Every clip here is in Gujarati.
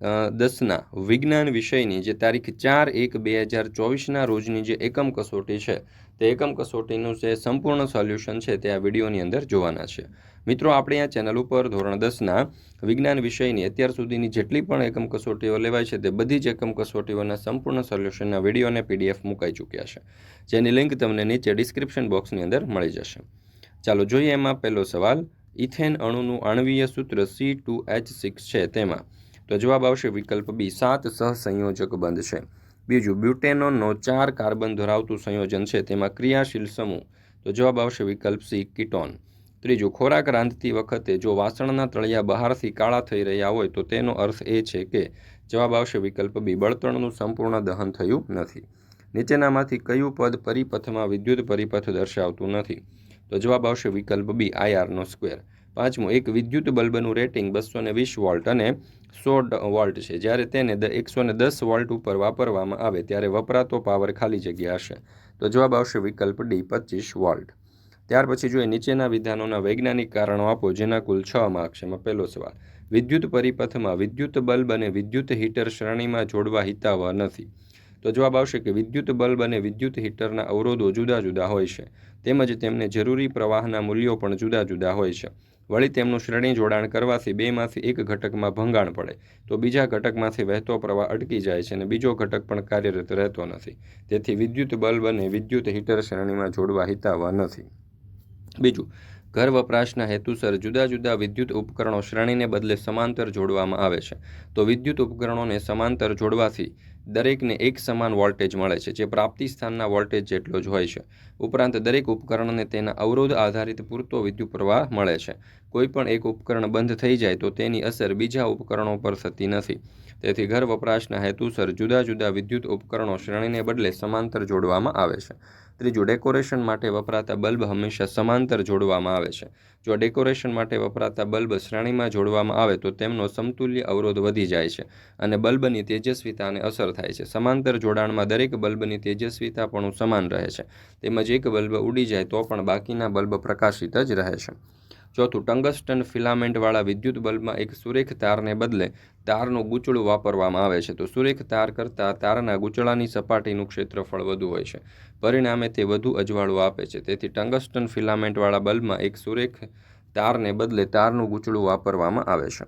દસના, વિજ્ઞાન વિષયની જે તારીખ ચાર એક બે હજાર ચોવીસના રોજની જે એકમ કસોટી છે, તે એકમ કસોટીનું જે સંપૂર્ણ સોલ્યુશન છે, તે આ વિડીયોની અંદર જોવાના છે. મિત્રો, આપણે આ ચેનલ ઉપર ધોરણ દસના વિજ્ઞાન વિષયની અત્યાર સુધીની જેટલી પણ એકમ કસોટીઓ લેવાય છે, તે બધી જ એકમ કસોટીઓના સંપૂર્ણ સોલ્યુશનના વીડિયો અને પીડીએફ મુકાઈ ચૂક્યા છે. જેની લિંક તમને નીચે ડિસ્ક્રિપ્શન બોક્સની અંદર મળી જશે. ચાલો જોઈએ એમાં પહેલો સવાલ. ઇથેન અણુનું આણવીય સૂત્ર સી ટુ એચ સિક્સ છે, તેમાં તો જવાબ આવશે વિકલ્પ બી સાત, સહસંયોજક બંધ છે. બીજું બ્યુટેનોનનો ચાર કાર્બન ધરાવતું સંયોજન છે, તેમાં ક્રિયાશીલ સમૂહ. તો જવાબ આવશે વિકલ્પ સી, કિટોન. ત્રીજું, ખોરાક રાંધતી વખતે જો વાસણના તળિયા બહારથી કાળા થઈ રહ્યા હોય, તો તેનો અર્થ એ છે કે જવાબ આવશે વિકલ્પ બી, બળતણનું સંપૂર્ણ દહન થયું નથી. નીચેનામાંથી કયું પદ પરિપથમાં વિદ્યુત પરિપથ દર્શાવતું નથી? તો જવાબ આવશે વિકલ્પ બી આઈઆરનો સ્ક્વેર. પાંચમું, એક વિદ્યુત બલ્બનું રેટિંગ બસો ને વીસ વોલ્ટ અને સો વોલ્ટ છે. જ્યારે તેને એકસો ને દસ વોલ્ટ ઉપર વાપરવામાં આવે, ત્યારે વપરાતો પાવર ખાલી જગ્યા હશે. તો જવાબ આવશે વિકલ્પ ડી, પચીસ વોલ્ટ. ત્યાર પછી જોઈએ નીચેના વિધાનોના વૈજ્ઞાનિક કારણો આપો, જેના કુલ છ માર્ક છે. પહેલો સવાલ, વિદ્યુત પરિપથમાં વિદ્યુત બલ્બ અને વિદ્યુત હીટર શ્રેણીમાં જોડવા હિતાવહ નથી. તો જવાબ આવશે કે વિદ્યુત બલ્બ અને વિદ્યુત હીટરના અવરોધો જુદા જુદા હોય છે. તેમજ તેમને જરૂરી પ્રવાહના મૂલ્યો પણ જુદા જુદા હોય છે. વળી તેમનું શ્રેણી જોડાણ કરવાથી બેમાંથી એક ઘટકમાં ભંગાણ પડે, તો બીજા ઘટકમાંથી વહેતો પ્રવાહ અટકી જાય છે અને બીજો ઘટક પણ કાર્યરત રહેતો નથી. તેથી વિદ્યુત બલ્બ અને વિદ્યુત હીટર શ્રેણીમાં જોડવા હિતાવહ નથી. બીજું, ઘર વપરાશના હેતુસર જુદા જુદા વિદ્યુત ઉપકરણો શ્રેણીને બદલે સમાંતર જોડવામાં આવે છે. તો વિદ્યુત ઉપકરણોને સમાંતર જોડવાથી દરેકને એક સમાન વોલ્ટેજ મળે છે, જે પ્રાપ્તિ સ્થાનના વોલ્ટેજ જેટલો જ હોય છે. ઉપરાંત દરેક ઉપકરણને તેના અવરોધ આધારિત પૂરતો વિદ્યુત પ્રવાહ મળે છે. કોઈ પણ એક ઉપકરણ બંધ થઈ જાય તો તેની અસર બીજા ઉપકરણો પર થતી નથી. તેથી ઘર વપરાશના હેતુસર જુદા જુદા વિદ્યુત ઉપકરણો શ્રેણીને બદલે સમાંતર જોડવામાં આવે છે. ત્રીજું ડેકોરેશન માટે વપરાતા બલ્બ હંમેશા સમાંતર જોડવામાં આવે છે. જો ડેકોરેશન માટે વપરાતા બલ્બ શ્રેણીમાં જોડવામાં આવે તો તેમનો સમતુલ્ય અવરોધ વધી જાય છે અને બલ્બની તેજસ્વીતાને અસર થાય છે. સમાંતર જોડાણમાં દરેક બલ્બની તેજસ્વીતા પણ સમાન રહે છે. તેમજ એક બલ્બ ઉડી જાય તો પણ બાકીના બલ્બ પ્રકાશિત જ રહે છે. ચોથું ટંગસ્ટન ફિલામેન્ટવાળા વિદ્યુત બલ્બમાં એક સુરેખ તારને બદલે તારનું ગૂંચળું વાપરવામાં આવે છે. તો સુરેખ તાર કરતાં તારના ગૂંચળાની સપાટીનું ક્ષેત્રફળ વધુ હોય છે. પરિણામે તે વધુ અજવાળું આપે છે. તેથી ટંગસ્ટન ફિલામેન્ટવાળા બલ્બમાં એક સુરેખ તારને બદલે તારનું ગૂંચળું વાપરવામાં આવે છે.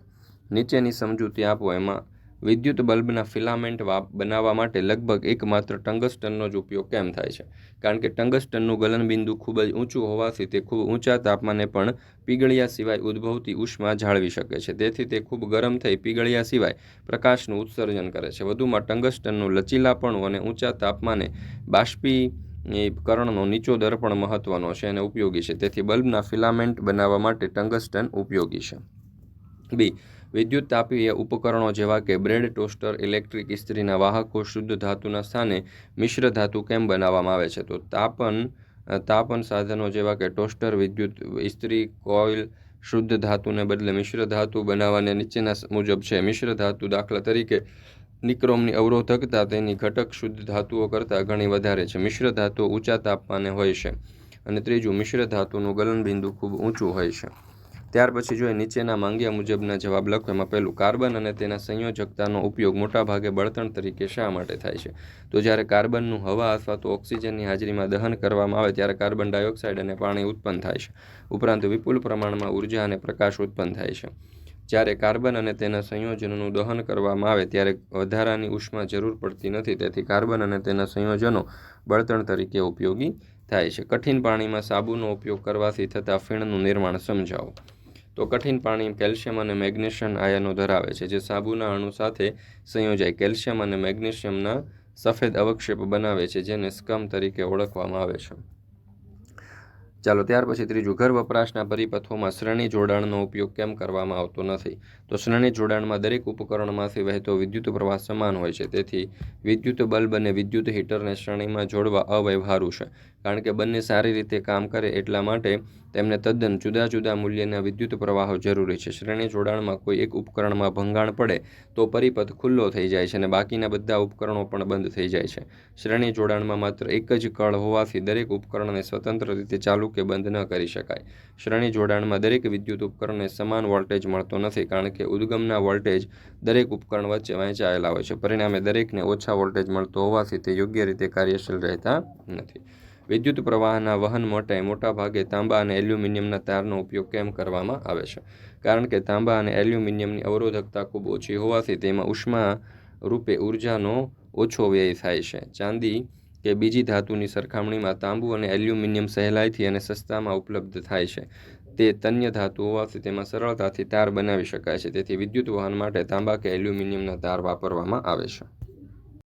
નીચેની સમજૂતી આપો. એમાં વિદ્યુત બલ્બના ફિલામેન્ટ બનાવવા માટે લગભગ એકમાત્ર ટંગસ્ટનનો જ ઉપયોગ કેમ થાય છે? કારણ કે ટંગસ્ટનનું ગલનબિંદુ ખૂબ જ ઊંચું હોવાથી તે ખૂબ ઊંચા તાપમાને પણ પીગળ્યા સિવાય ઉદ્ભવતી ઉષ્મા જાળવી શકે છે. તેથી તે ખૂબ ગરમ થઈ પીગળ્યા સિવાય પ્રકાશનું ઉત્સર્જન કરે છે. વધુમાં ટંગસ્ટનનું લચીલાપણું અને ઊંચા તાપમાને બાષ્પી કરણનો નીચો દર પણ મહત્વનો છે અને ઉપયોગી છે. તેથી બલ્બના ફિલામેન્ટ બનાવવા માટે ટંગસ્ટન ઉપયોગી છે. બી વિદ્યુત તાપીય ઉપકરણો જેવા કે બ્રેડ ટોસ્ટર, ઇલેક્ટ્રિક ઇસ્ત્રીના વાહકો, શુદ્ધ ધાતુના સ્થાને મિશ્ર ધાતુ કેમ બનાવવામાં આવે છે? તો તાપન તાપન સાધનો જેવા કે ટોસ્ટર, વિદ્યુત ઇસ્ત્રી, કોઇલ શુદ્ધ ધાતુને બદલે મિશ્ર ધાતુ બનાવવાને નીચેના મુજબ છે. મિશ્ર ધાતુ દાખલા તરીકે નિક્રોમની અવરોધકતા તેની ઘટક શુદ્ધ ધાતુઓ કરતાં ઘણી વધારે છે. મિશ્ર ધાતુઓ ઊંચા તાપમાને હોય છે અને ત્રીજું, મિશ્ર ધાતુનું ગલનબિંદુ ખૂબ ઊંચું હોય છે. ત્યાર પછી જોઈએ નીચેના માંગ્યા મુજબના જવાબ લખો, એમાં પહેલું કાર્બન અને તેના સંયોજકતાનો ઉપયોગ મોટાભાગે બળતણ તરીકે શા માટે થાય છે? તો જ્યારે કાર્બનનું હવા અથવા તો ઓક્સિજનની હાજરીમાં દહન કરવામાં આવે ત્યારે કાર્બન ડાયોક્સાઇડ અને પાણી ઉત્પન્ન થાય છે. ઉપરાંત વિપુલ પ્રમાણમાં ઊર્જા અને પ્રકાશ ઉત્પન્ન થાય છે. જ્યારે કાર્બન અને તેના સંયોજનોનું દહન કરવામાં આવે ત્યારે વધારાની ઉષ્મા જરૂર પડતી નથી, તેથી કાર્બન અને તેના સંયોજનો બળતણ તરીકે ઉપયોગી થાય છે. કઠિન પાણીમાં સાબુનો ઉપયોગ કરવાથી થતા ફીણનું નિર્માણ સમજાવો. તો કઠિન પાણી, કેલ્શિયમ અને મેગ્નેશિયમ આયનો ધરાવે છે, જે સાબુના અણુ સાથે સંયોજાય. કેલ્શિયમ અને મેગ્નેશિયમના સફેદ અવક્ષેપ બનાવે છે, જેને સ્કમ તરીકે ઓળખવામાં આવે છે. ચાલો, ત્યાર પછી ત્રીજું, ઘર વપરાશના પરિપથોમાં શ્રેણી જોડાણનો ઉપયોગ કેમ કરવામાં આવતો નથી? તો શ્રેણી જોડાણમાં દરેક ઉપકરણમાંથી વહેતો વિદ્યુત પ્રવાહ સમાન હોય છે, તેથી વિદ્યુત બલ્બ અને વિદ્યુત હીટરને શ્રેણીમાં જોડવા અવ્યવહારુ છે. કારણ કે બંને સારી રીતે કામ કરે એટલા માટે તેમને તદ્દન જુદા જુદા મૂલ્યના વિદ્યુત પ્રવાહો જરૂરી છે. શ્રેણી જોડાણમાં કોઈ એક ઉપકરણમાં ભંગાણ પડે તો પરિપથ ખુલ્લો થઈ જાય છે અને બાકીના બધા ઉપકરણો પણ બંધ થઈ જાય છે. શ્રેણી જોડાણમાં માત્ર એક જ કળ હોવાથી દરેક ઉપકરણને સ્વતંત્ર રીતે ચાલુ કે બંધ ન કરી શકાય. શ્રેણી જોડાણમાં દરેક વિદ્યુત ઉપકરણને સમાન વોલ્ટેજ મળતો નથી કારણ કે ઉદ્ગમના વોલ્ટેજ દરેક ઉપકરણ વચ્ચે વહેંચાયેલા હોય છે. પરિણામે દરેકને ઓછા વોલ્ટેજ મળતો હોવાથી તે યોગ્ય રીતે કાર્યશીલ રહેતા નથી. વિદ્યુત પ્રવાહના વહન માટે મોટાભાગે તાંબા અને એલ્યુમિનિયમના તારનો ઉપયોગ કેમ કરવામાં આવે છે? કારણ કે તાંબા અને એલ્યુમિનિયમની અવરોધકતા ખૂબ ઓછી હોવાથી તેમાં ઉષ્મા રૂપે ઉર્જાનો ઓછો વ્યય થાય છે. ચાંદી કે બીજી ધાતુની સરખામણીમાં તાંબુ અને એલ્યુમિનિયમ સહેલાઈથી અને સસ્તામાં ઉપલબ્ધ થાય છે. તે તન્ય ધાતુ હોવાથી તેમાં સરળતાથી તાર બનાવી શકાય છે. તેથી વિદ્યુત વહન માટે તાંબા કે એલ્યુમિનિયમના તાર વાપરવામાં આવે છે.